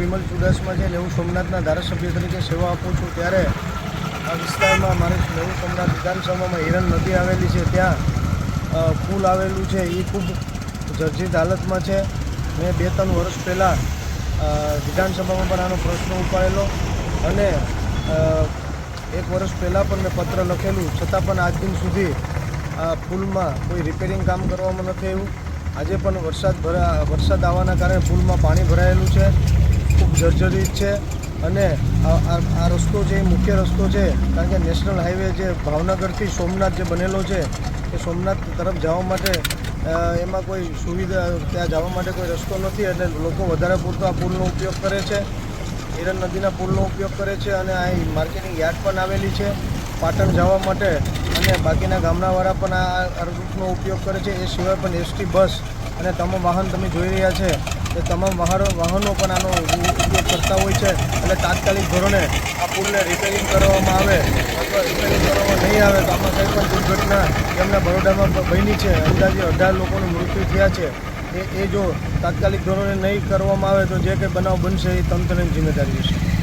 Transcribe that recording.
વિમલ ચુડાસમા છે અને હું સોમનાથના ધારાસભ્ય તરીકે સેવા આપું છું. ત્યારે આ વિસ્તારમાં મારે નવું સોમનાથ વિધાનસભામાં હિરણ નદી આવેલી છે. ત્યાં પુલ આવેલું છે. એ ખૂબ જર્જરિત હાલતમાં છે. મેં બે ત્રણ વર્ષ પહેલાં વિધાનસભામાં પણ આનો પ્રશ્ન ઉપાડેલો અને એક વર્ષ પહેલાં પણ મેં પત્ર લખેલું. છતાં પણ આજ દિન સુધી આ પુલમાં કોઈ રિપેરિંગ કામ કરવામાં નથી આવ્યું. આજે પણ વરસાદ ભરા, વરસાદ આવવાના કારણે પુલમાં પાણી ભરાયેલું છે. ખૂબ જર્જરિત છે અને આ રસ્તો એ મુખ્ય રસ્તો છે, કારણ કે નેશનલ હાઈવે જે ભાવનગરથી સોમનાથ જે બનેલો છે, એ સોમનાથ તરફ જવા માટે એમાં કોઈ સુવિધા, ત્યાં જવા માટે કોઈ રસ્તો નથી એટલે લોકો વધારે પૂરતો આ પુલનો ઉપયોગ કરે છે. હિરણ નદીના પુલનો ઉપયોગ કરે છે અને આ માર્કેટિંગ યાર્ડ પણ આવેલી છે, પાટણ જવા માટે, અને બાકીના ગામડાવાળા પણ આ રૂટનો ઉપયોગ કરે છે. એ સિવાય પણ એસટી બસ અને તમામ વાહન તમે જોઈ રહ્યા છે. એ તમામ વાહનો પણ આનો ઉપયોગ કરતા હોય છે એટલે તાત્કાલિક ધોરણે આ પુલને રિપેરિંગ કરવામાં આવે અથવા રિપેરિંગ કરવામાં નહીં આવે તો આમાં કંઈ પણ દુર્ઘટના એમના બરોડામાં બની છે. અંદાજે અઢાર લોકોનું મૃત્યુ થયા છે. એ એ જો તાત્કાલિક ધોરણે નહીં કરવામાં આવે તો જે કંઈ બનાવ બનશે એ તંત્રની જિમ્મેદારી હશે